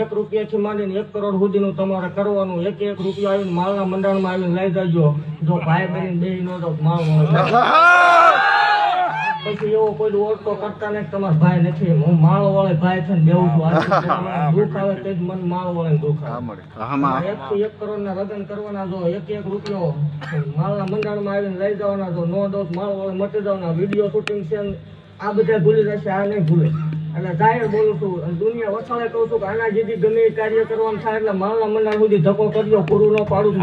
એક રૂપિયાથી માંડીને એક કરોડ સુધીનું તમારે કરવાનું. એક એક રૂપિયા આવીને માલના મંડાણમાં આવીને લઈ જજો. જો ભાઈ બહેન બે નો તો માલ પછી એવો કોઈ ઓળખો કરતા નહીં તમારા ભાઈ નથી. હું માળો વાળે ભાઈ થઈને છું. દુઃખ આવે તે જ મન માળો. વાળે દુઃખ આવે એક થી એક કરોડ ના લગ્ન કરવાના જો એક એક રૂપિયો માલના મંડાણમાં આવીને લઈ જવાના જો નો દોષ માલ વાળે મટી જવાના. વીડિયો શૂટિંગ છે આ બધા ભૂલી જશે આ નહીં ભૂલે. એટલે જાહેર બોલું છું, અને દુનિયા વસાડે કહું છું કે આના જેથી ગમે કાર્ય કરવાનું થાય એટલે માલના મંડળ સુધી ધક્કો કરજો, પૂરું ન પાડું.